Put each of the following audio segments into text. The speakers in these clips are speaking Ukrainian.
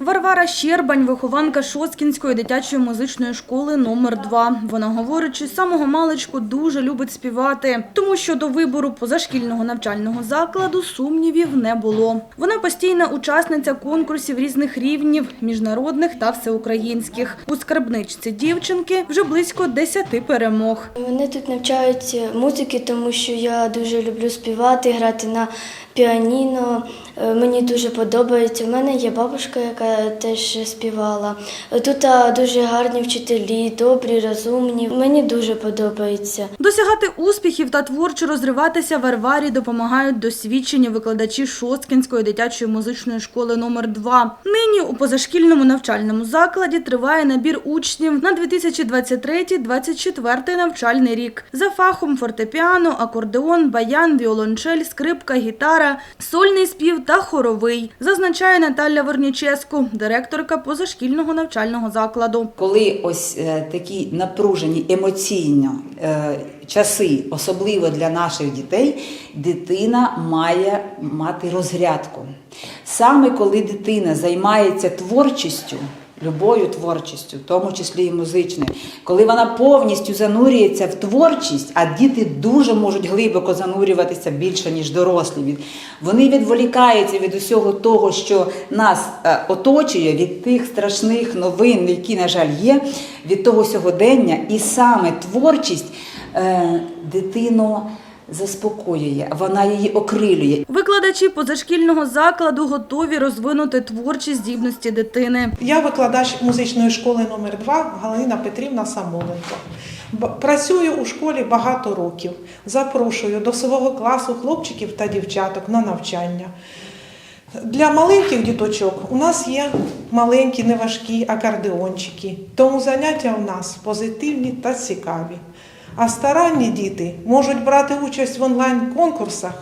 Варвара Щербань, вихованка Шоцкінської дитячої музичної школи номер 2 Вона говорить, що самого маличку дуже любить співати, тому що до вибору позашкільного навчального закладу сумнівів не було. Вона постійна учасниця конкурсів різних рівнів, міжнародних та всеукраїнських. У скарбничці дівчинки вже близько 10 перемог. Мене тут навчають музики, тому що я дуже люблю співати, грати на піаніно. Е, Мені дуже подобається. У мене є бабушка, яка теж співала. Тут дуже гарні вчителі, добрі, розумні. Мені дуже подобається. Досягати успіхів та творчо розриватися в Варварі допомагають досвідчені викладачі Шосткінської дитячої музичної школи номер 2 Нині у позашкільному навчальному закладі триває набір учнів на 2023-2024 навчальний рік. За фахом фортепіано, акордеон, баян, віолончель, скрипка, гітара, сольний спів та хоровий, зазначає Наталя Верніческу, директорка позашкільного навчального закладу. Коли ось е, такі напружені емоційно е, часи, особливо для наших дітей, дитина має мати розрядку. Саме коли дитина займається творчістю, любою творчістю, в тому числі і музичною, коли вона повністю занурюється в творчість, а діти дуже можуть глибоко занурюватися більше, ніж дорослі. Вони відволікаються від усього того, що нас е, оточує, від тих страшних новин, які, на жаль, є, від того сьогодення, і саме творчість е, дитину заспокоює, вона її окрилює. Викладачі позашкільного закладу готові розвинути творчі здібності дитини. Я викладач музичної школи номер 2 Галина Петрівна Самоленко. Працюю у школі багато років. Запрошую до свого класу хлопчиків та дівчаток на навчання. Для маленьких діточок у нас є маленькі неважкі акордеончики, тому заняття у нас позитивні та цікаві. А старанні діти можуть брати участь в онлайн-конкурсах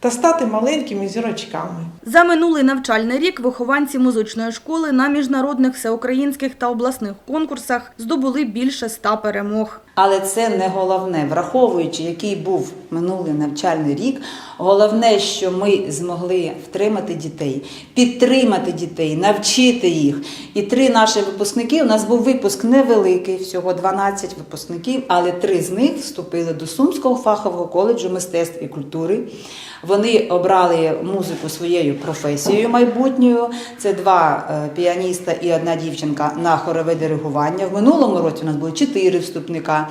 та стати маленькими зірочками. За минулий навчальний рік вихованці музичної школи на міжнародних всеукраїнських та обласних конкурсах здобули більше ста перемог. Але це не головне, враховуючи, який був минулий навчальний рік. Головне, що ми змогли втримати дітей, підтримати дітей, навчити їх. І три наші випускники. У нас був випуск невеликий, всього 12 випускників, але три з них вступили до Сумського фахового коледжу мистецтв і культури. Вони обрали музику своєю професією майбутньою. Це два е, піаніста і одна дівчинка на хорове диригування. В минулому році у нас було чотири вступника.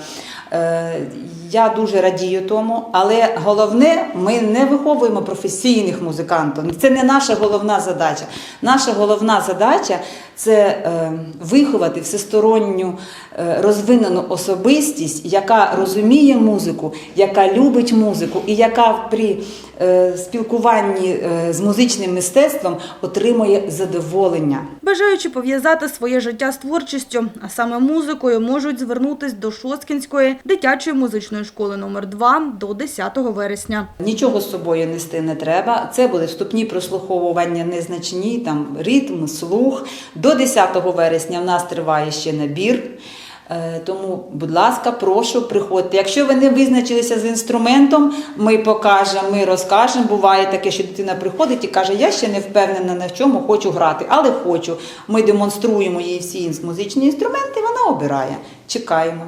Е, Я дуже радію тому, але головне, ми не виховуємо професійних музикантів. Це не наша головна задача. Наша головна задача це е, виховати всесторонню е, розвинену особистість, яка розуміє музику, яка любить музику і яка при спілкуванні з музичним мистецтвом отримує задоволення. Бажаючи пов'язати своє життя з творчістю, а саме музикою, можуть звернутись до Шосткінської дитячої музичної школи номер 2 до 10 вересня. Нічого з собою нести не треба. Це були вступні прослуховування незначні, там ритм, слух. До 10 вересня в нас триває ще набір. Е, Тому, будь ласка, прошу, приходьте. Якщо ви не визначилися з інструментом, ми покажемо, ми розкажемо. Буває таке, що дитина приходить і каже, я ще не впевнена на чому хочу грати, але хочу. Ми демонструємо їй всі музичні інструменти, вона обирає. Чекаємо.